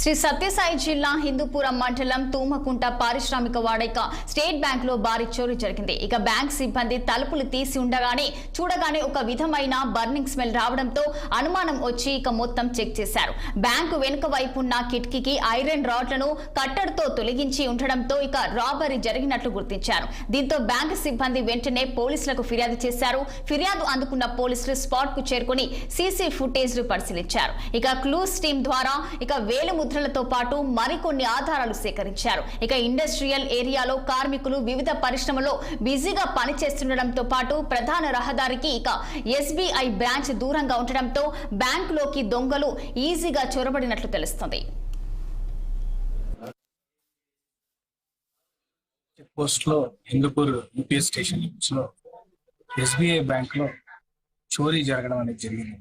శ్రీ సత్యసాయి జిల్లా హిందూపురం మండలం తూమకుంట పారిశ్రామిక వాడక స్టేట్ బ్యాంక్లో భారీ చోరీ జరిగింది. ఇక బ్యాంక్ సిబ్బంది తలుపులు తీసి ఉండగానే చూడగానే ఒక విధమైన బర్నింగ్ స్మెల్ రావడంతో అనుమానం వచ్చి ఇక మొత్తం చెక్ చేశారు. బ్యాంకు వెనుక వైపున్న కిటికీకి ఐరన్ రాడ్లను కట్టడితో తొలగించి ఉండడంతో ఇక రాబరీ జరిగినట్లు గుర్తించారు. దీంతో బ్యాంకు సిబ్బంది వెంటనే పోలీసులకు ఫిర్యాదు చేశారు. ఫిర్యాదు అందుకున్న పోలీసులు స్పాట్కు చేరుకుని సీసీ ఫుటేజ్ పరిశీలించారు. ఇక క్లూస్ టీం ద్వారా ఇక ముద్రలతో పాటు మరికొన్ని ఆధారాలు సేకరించారు. ఇక ఇండస్ట్రియల్ ఏరియాలో కార్మికులు వివిధ పరిశ్రమలో బిజీగా పనిచేస్తుండటంతో పాటు ప్రధాన రహదారికి ఇక ఎస్బీఐ బ్రాంచ్ దూరంగా ఉండటంతో బ్యాంకులోకి దొంగలు ఈజీగా చొరబడినట్లు తెలుస్తుంది. చెక్ పోస్ట్లో హిందూపూర్ యూపీఎస్ స్టేషన్లో ఎస్బీఐ బ్యాంక్లో చోరీ జరగడం అనేది జరిగింది.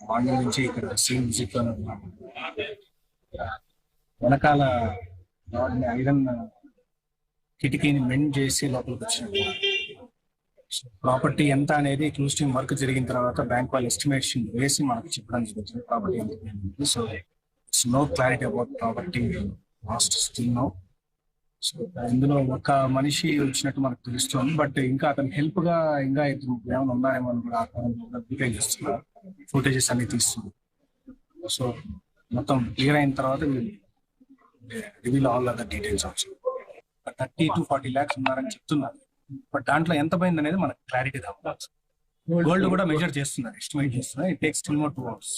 మార్నింగ్ నుంచి ఇక్కడ సీన్ విజిట్లోనే వెనకాల వాడిని ఐరన్ కిటికీని మెండ్ చేసి లోపలికి వచ్చినాము ప్రాపర్టీ ఎంత అనేది క్లూస్ టీమ్ వర్క్ జరిగిన తర్వాత బ్యాంక్ వాళ్ళు ఎస్టిమేషన్ వేసి మనకు చెప్పడం జరుగుతుంది. Property so it's no clarity about property last still no so ఇందులో ఒక మనిషి వచ్చినట్టు మనకు తెలుస్తుంది. బట్ ఇంకా అతని హెల్ప్గా ఇంకా ఇద్దరు ఏమైనా ఉన్నారేమో అని కూడా వెరిఫై చేస్తున్నారు. ఫుటేజెస్ అన్ని తీస్తున్నారు. సో మొత్తం క్లియర్ అయిన తర్వాత reveal all other details also thirty to forty lakhs ఉన్నారని చెప్తున్నారు. బట్ దాంట్లో ఎంత పోయింది అనేది మనకు క్లారిటీ కావాలి గోల్డ్ కూడా మెజర్ చేస్తున్నారు ఎస్టిమేట్ చేస్తున్నారు. It takes still more two hours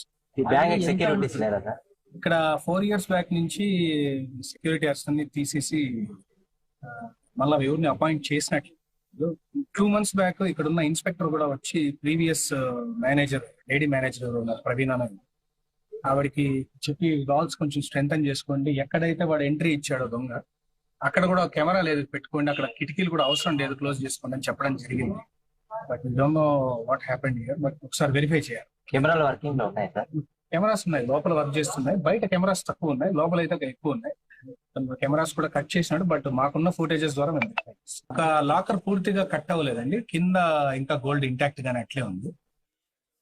ఇక్కడ ఫోర్ ఇయర్స్ బ్యాక్ నుంచి సెక్యూరిటీ అన్ని తీసేసి మళ్ళా ఎవరిని అపాయింట్ చేసినట్లు. టూ మంత్స్ బ్యాక్ ఇక్కడ ఉన్న ఇన్స్పెక్టర్ కూడా వచ్చి ప్రీవియస్ మేనేజర్ లేడీ మేనేజర్ ఉన్నారు? ప్రవీణ అని ఆవిడకి చెప్పి రాల్స్ కొంచెం స్ట్రెంగ్ చేసుకోండి. ఎక్కడైతే వాడు ఎంట్రీ ఇచ్చాడో దొంగ అక్కడ కూడా కెమెరా లేదు పెట్టుకోండి. అక్కడ కిటికీలు కూడా అవసరం లేదు. క్లోజ్ చేసుకోండి అని చెప్పడం జరిగింది. But don't know what happened here? But ఒకసారి వెరిఫై చేయాలి. కెమెరాలు వర్కింగ్లో ఉన్నాయి సార్? కెమెరాస్ ఉన్నాయి. లోపల వర్క్ చేస్తున్నాయి. బయట కెమెరాస్ తక్కువ ఉన్నాయి. లోపల అయితే ఎక్కువ ఉన్నాయి. కెమెరాస్ కూడా కట్ చేసినాడు. బట్ మాకున్న ఫుటేజెస్ ద్వారా మేము. ఒక లాకర్ పూర్తిగా కట్ అవ్వలేదండి. కింద ఇంకా గోల్డ్ ఇంటాక్ట్ గానే అట్లే ఉంది.